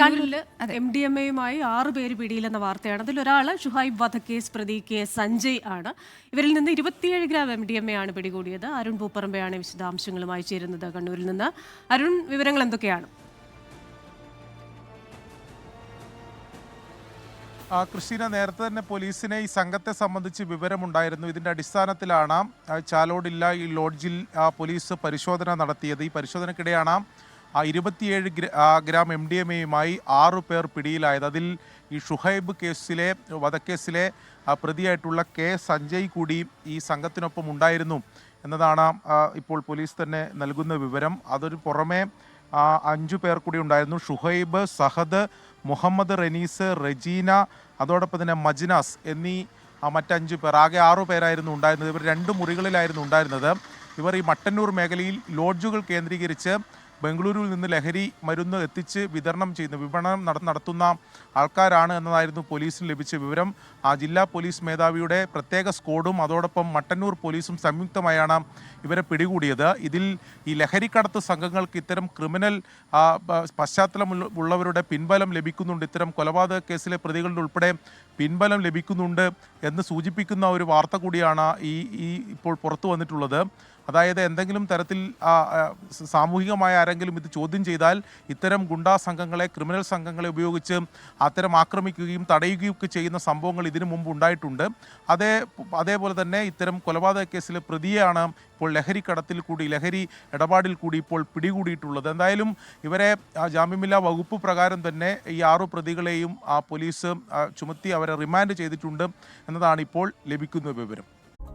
കണ്ണൂരിൽ M D M എയുമായി ആറ് പേര് പിടിയിലെന്ന വാർത്തയാണ്. അതിലൊരാൾ ഷുഹൈബ് വധക്കേസ് പ്രതി കെ സഞ്ജയ് ആണ്. ഇവരിൽ നിന്ന് ഇരുപത്തിയേഴ് gram M D M A ആണ് പിടികൂടിയത്. അരുൺ പൂപ്പറമ്പയാണ് വിശദാംശങ്ങളുമായി ചേരുന്നത് കണ്ണൂരിൽ നിന്ന്. അരുൺ വിവരങ്ങൾ എന്തൊക്കെയാണ്? ആ, ക്രിസ്റ്റീന നേരത്തെ തന്നെ പോലീസിനെ ഈ സംഘത്തെ സംബന്ധിച്ച് വിവരമുണ്ടായിരുന്നു. ഇതിന്റെ അടിസ്ഥാനത്തിലാണ് ചാലോഡില്ല ചാലോടില്ല ഈ ലോഡ്ജിൽ ആ, പോലീസ് പരിശോധന നടത്തിയത്. ഈ പരിശോധനയ്ക്കിടെയാണ് ആ ഇരുപത്തിയേഴ് ഗ്ര- എം ഡി എം എയുമായി ആറു പേർ പിടിയിലായത്. അതിൽ ഈ ഷുഹൈബ് കേസിലെ വധക്കേസിലെ പ്രതിയായിട്ടുള്ള കെ സഞ്ജയ് കൂടി ഈ സംഘത്തിനൊപ്പം ഉണ്ടായിരുന്നു എന്നതാണ് ഇപ്പോൾ പോലീസ് തന്നെ നൽകുന്ന വിവരം. അതൊരു പുറമെ അഞ്ചു പേർ കൂടി ഉണ്ടായിരുന്നു. ഷുഹൈബ് സഹദ് മുഹമ്മദ് റനീസ് റജീന അതോടൊപ്പം തന്നെ മജ്നാസ് എന്നീ മറ്റഞ്ചു പേർ. ആകെ ആറു പേരായിരുന്നു ഉണ്ടായിരുന്നത്. ഇവർ രണ്ട് മുറികളിലായിരുന്നു ഉണ്ടായിരുന്നത്. ഇവർ ഈ മട്ടന്നൂർ മേഖലയിൽ ലോഡ്ജുകൾ കേന്ദ്രീകരിച്ച് ബംഗളൂരുവിൽ നിന്ന് ലഹരി മരുന്ന് എത്തിച്ച് വിതരണം ചെയ്യുന്ന വിപണനം നട- നടത്തുന്ന ആൾക്കാരാണ് എന്നതായിരുന്നു പോലീസിന് ലഭിച്ച വിവരം. ആ ജില്ലാ പോലീസ് മേധാവിയുടെ പ്രത്യേക സ്ക്വാഡും അതോടൊപ്പം മട്ടന്നൂർ പോലീസും സംയുക്തമായാണ് ഇവരെ പിടികൂടിയത്. ഇതിൽ ഈ ലഹരിക്കടത്ത് സംഘങ്ങൾക്ക് ഇത്തരം ക്രിമിനൽ പശ്ചാത്തലം ഉള്ളവരുടെ പിൻബലം ലഭിക്കുന്നുണ്ട്. ഇത്തരം കൊലപാതക കേസിലെ പ്രതികളുടെ ഉൾപ്പെടെ പിൻബലം ലഭിക്കുന്നുണ്ട് എന്ന് സൂചിപ്പിക്കുന്ന ഒരു വാർത്ത കൂടിയാണ് ഈ ഈ ഇപ്പോൾ പുറത്തു വന്നിട്ടുള്ളത്. അതായത് എന്തെങ്കിലും തരത്തിൽ സാമൂഹികമായ ആരെങ്കിലും ഇത് ചോദ്യം ചെയ്താൽ ഇത്തരം ഗുണ്ടാ സംഘങ്ങളെ ക്രിമിനൽ സംഘങ്ങളെ ഉപയോഗിച്ച് അത്തരം ആക്രമിക്കുകയും തടയുകയും ഒക്കെ ചെയ്യുന്ന സംഭവങ്ങൾ ഇതിനു മുമ്പ് ഉണ്ടായിട്ടുണ്ട്. അതേ അതേപോലെ തന്നെ ഇത്തരം കൊലപാതക കേസിലെ പ്രതിയാണ് ഇപ്പോൾ ലഹരി കടത്തിൽ കൂടി ലഹരി ഇടപാടിൽ കൂടി ഇപ്പോൾ പിടികൂടിയിട്ടുള്ളത്. എന്തായാലും ഇവരെ ജാമ്യമില്ലാ വകുപ്പ് പ്രകാരം തന്നെ ഈ ആറു പ്രതികളെയും ആ പോലീസ് ചുമത്തി അവരെ റിമാൻഡ് ചെയ്തിട്ടുണ്ട് എന്നതാണ് ഇപ്പോൾ ലഭിക്കുന്ന വിവരം.